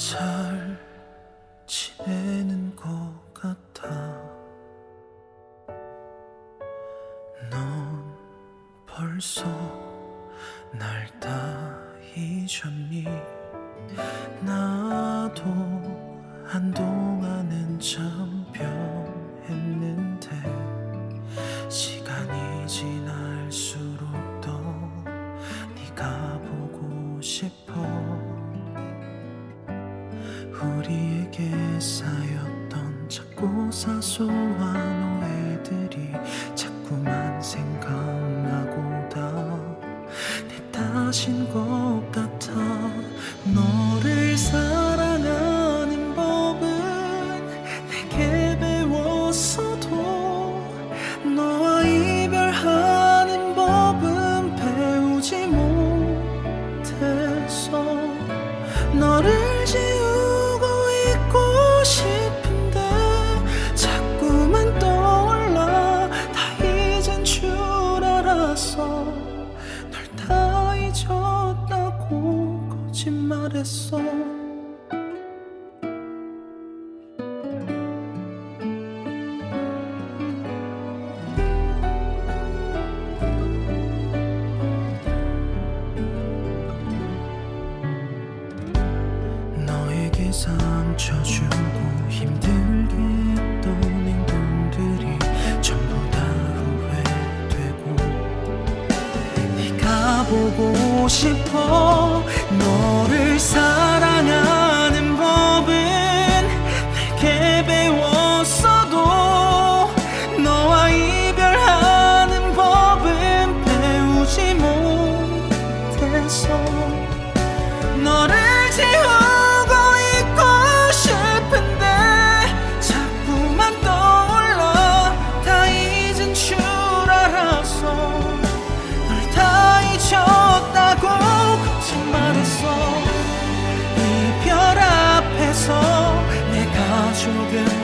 잘 지내는 것 같아. 넌 벌써 날 다 잊었니? 나도 한동안은 참 변했는데 시간이 지날수록 더 네가 보고 싶 우리에게 쌓였던 작고 사소한 오해들이 자꾸만 생각나고다. 내 탓인 것 같아. 너를 사랑 거짓말했어. 너에게 상처 주고 힘들게 했던 행동들이 전부 다 후회되고 네가 보고 싶어 너를 사랑 거짓